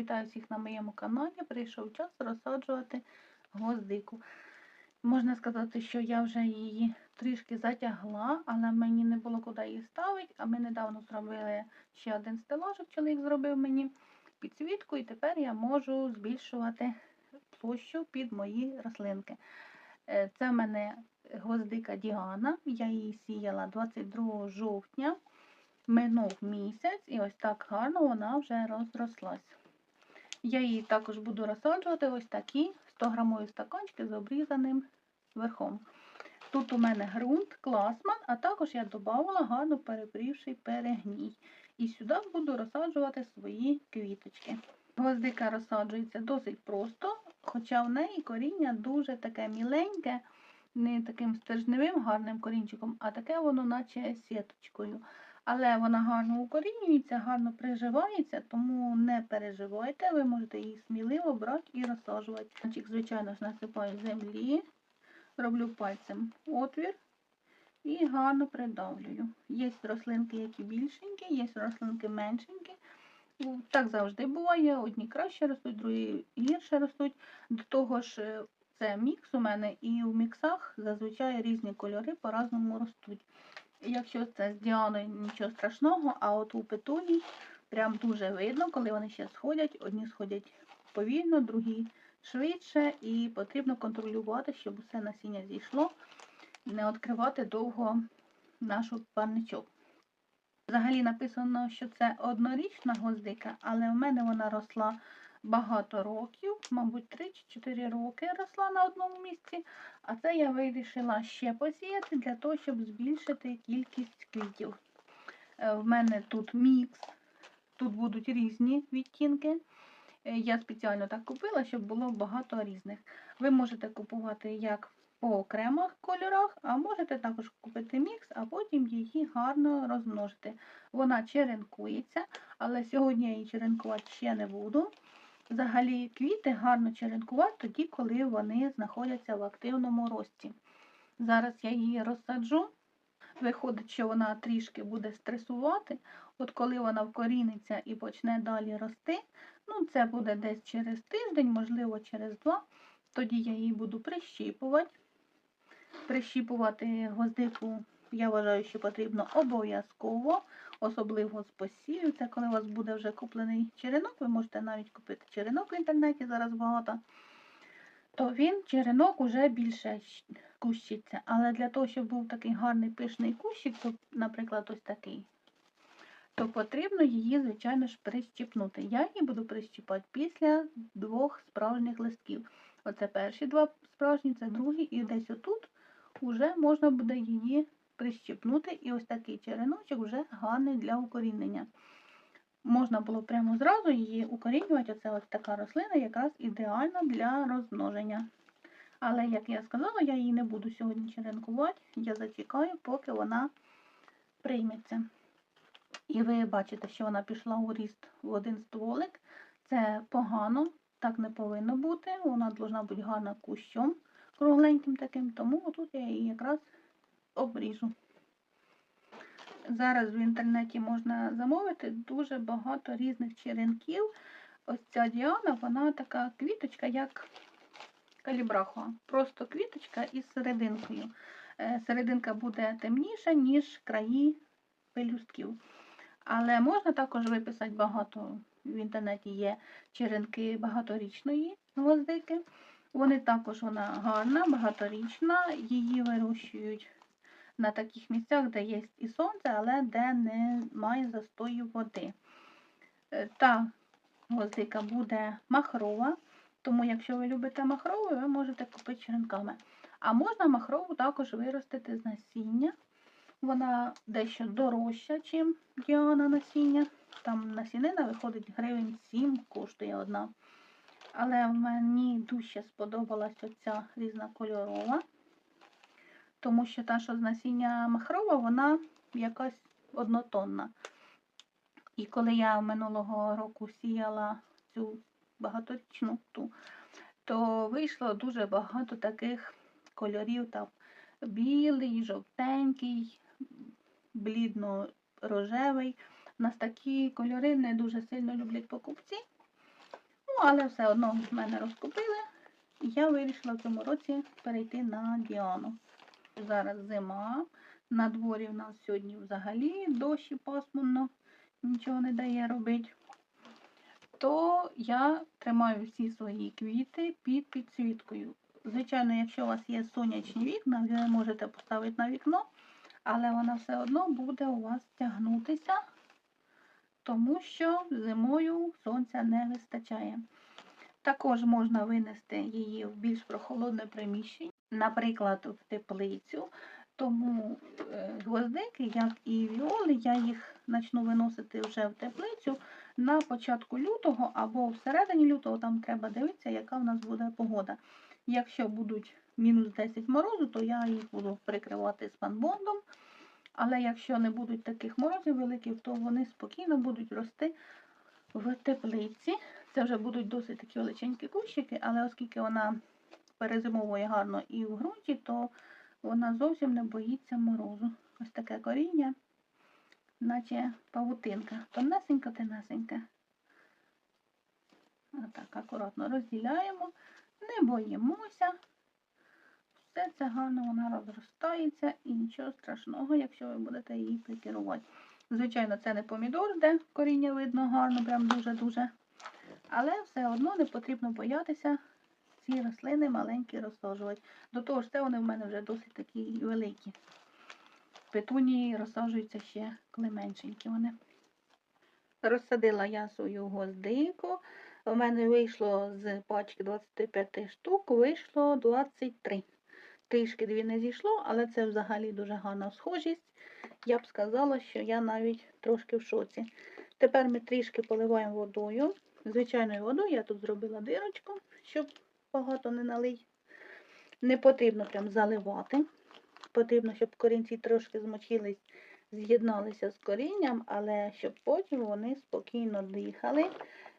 Вітаю всіх на моєму каналі. Прийшов час розсаджувати гвоздику. Можна сказати, що я вже її трішки затягла, але мені не було куди її ставити. А ми недавно зробили ще один стелажик, чоловік зробив мені підсвітку, і тепер я можу збільшувати площу під мої рослинки. Е, Це в мене гвоздика Діана. Я її сіяла 22 жовтня. Минув місяць, і ось так гарно вона вже розрослась. Я її також буду розсаджувати ось такі 100 грамові стаканчики з обрізаним верхом. Тут у мене ґрунт, класман, а також я додавала гарно перепрівший перегній. І сюди буду розсаджувати свої квіточки. Гвоздика розсаджується досить просто, хоча в неї коріння дуже таке міленьке, не таким стержневим гарним корінчиком, а таке воно наче сіточкою. Але вона гарно укорінюється, гарно приживається, тому не переживайте, ви можете її сміливо брати і розсаджувати. Значить, Звичайно ж, насипаю землі, роблю пальцем отвір і гарно придавлюю. Є рослинки, які більшенькі, є рослинки меншенькі. Так завжди буває. Одні краще ростуть, другі гірше ростуть. До того ж, е, це мікс у мене, і в міксах зазвичай різні кольори по-разному ростуть. Якщо це з Діаною, нічого страшного, а от у петуній прям дуже видно, коли вони ще сходять. Одні сходять повільно, другі швидше, і потрібно контролювати, щоб усе насіння зійшло, не відкривати довго нашу парничок. Взагалі написано, що це однорічна гвоздика, але в мене вона росла багато років, мабуть, 3 чи 4 роки росла на одному місці. А це я вирішила ще посіяти для того, щоб збільшити кількість квітів. Е, В мене тут мікс, тут будуть різні відтінки. Е, Я спеціально так купила, щоб було багато різних. Ви можете купувати як по окремих кольорах, а можете також купити мікс, а потім її гарно розмножити. Вона черенкується, але сьогодні я її черенкувати ще не буду. Взагалі квіти гарно черенкувати тоді, коли вони знаходяться в активному рості. Зараз я її розсаджу. Виходить, що вона трішки буде стресувати. От коли вона вкоріниться і почне далі рости, ну це буде десь через тиждень, можливо, через два. Тоді я її буду прищіпувати. Прищіпувати гвоздику, я вважаю, що потрібно обов'язково, особливо з посівів. Це коли у вас буде вже куплений черенок, ви можете навіть купити черенок в інтернеті, зараз багато. То він черенок уже більше кущиться. Але для того, щоб був такий гарний пишний кущик, то, наприклад, ось такий, то потрібно її, звичайно ж, прищіпнути. Я її буду прищіпати після двох справжніх листків. Оце перші два справжні, це другі, і десь отут вже можна буде її прищіпнути. І ось такий череночок вже гарний для укорінення. Можна було прямо зразу її укорінювати. Оце ось така рослина якраз ідеальна для розмноження. Але, як я сказала, я її не буду сьогодні черенкувати. Я зачекаю, поки вона прийметься. І ви бачите, що вона пішла у ріст в один стволик. Це погано, так не повинно бути. Вона повинна бути гарна кущом, кругленьким таким, тому тут я її якраз обріжу. Зараз в інтернеті можна замовити дуже багато різних черенків. Ось ця Діана, вона така квіточка, як калібрахуа. Просто квіточка із серединкою. Е, Серединка буде темніша, ніж краї пелюстків. Але можна також виписати багато. В інтернеті є черенки багаторічної гвоздики. Вони також вона гарна, багаторічна. Її вирощують на таких місцях, де є і сонце, але де немає застою води. Е, Та гвоздика буде махрова, тому якщо ви любите махрову, ви можете купити черенками. А можна махрову також виростити з насіння. Вона дещо дорожча, ніж Діана насіння. Там насінина виходить гривень 7, коштує одна. Але мені дужче сподобалась оця різнокольорова, тому що та, що з насіння махрова, вона якась однотонна. І коли я минулого року сіяла цю багаторічну ту, то вийшло дуже багато таких кольорів. Там білий, жовтенький, блідно-рожевий. У нас такі кольори не дуже сильно люблять покупці. Ну, але все одно в мене розкупили. І я вирішила в цьому році перейти на Діану. Зараз зима. На дворі в нас сьогодні взагалі дощ і пасмурно, нічого не дає робити. То я тримаю всі свої квіти під підсвіткою. Звичайно, якщо у вас є сонячні вікна, ви можете поставити на вікно, але вона все одно буде у вас тягнутися, тому що зимою сонця не вистачає. Також можна винести її в більш прохолодне приміщення, наприклад, в теплицю. Тому е, гвоздики, як і віоли, я їх почну виносити вже в теплицю на початку лютого або всередині лютого, там треба дивитися, яка в нас буде погода. Якщо будуть мінус 10 морозу, то я їх буду прикривати спанбондом. Але якщо не будуть таких морозів великих, то вони спокійно будуть рости в теплиці. Це вже будуть досить такі величенькі кущики, але оскільки вона перезимовує гарно і в ґрунті, то вона зовсім не боїться морозу. Ось таке коріння, наче павутинка. Тонесенька, тонесенька. Отак, акуратно розділяємо, не боїмося. Все це гарно вона розростається і нічого страшного, якщо ви будете її прикерувати. Звичайно, це не помідор, де коріння видно гарно, прям дуже-дуже. Але все одно не потрібно боятися ці рослини маленькі розсаджувати. До того ж, це вони в мене вже досить такі великі. Петунії розсаджуються ще коли меншенькі вони. Розсадила я свою гвоздику. У мене вийшло з пачки 25 штук, вийшло 23. Трішки дві не зійшло, але це взагалі дуже гарна схожість. Я б сказала, що я навіть трошки в шоці. Тепер ми трішки поливаємо водою. Звичайною водою я тут зробила дирочку, щоб багато не налить. Не потрібно прям заливати. Потрібно, щоб корінці трошки змочились, з'єдналися з корінням, але щоб потім вони спокійно дихали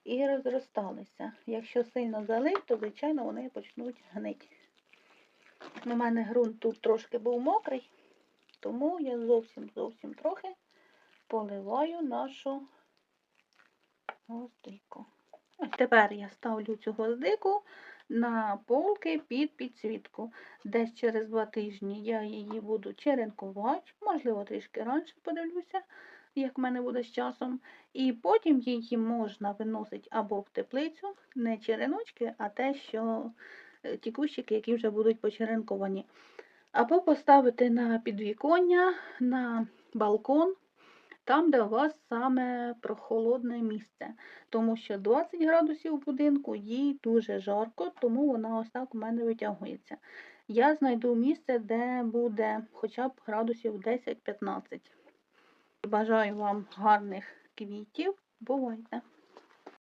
і розросталися. Якщо сильно залить, то, звичайно, вони почнуть гнити. У мене ґрунт тут трошки був мокрий, тому я зовсім зовсім трохи поливаю нашу гвоздику. Ось тепер я ставлю цю гвоздику на полки під підсвітку. Десь через два тижні я її буду черенкувати, можливо, трішки раніше подивлюся, як в мене буде з часом. І потім її можна виносити або в теплицю, не череночки, а те, що е, ті кущики, які вже будуть почеренковані. Або поставити на підвіконня, на балкон, там, де у вас саме прохолодне місце. Тому що 20 градусів в будинку їй дуже жарко, тому вона ось так у мене витягується. Я знайду місце, де буде хоча б градусів 10-15. Бажаю вам гарних квітів. Бувайте!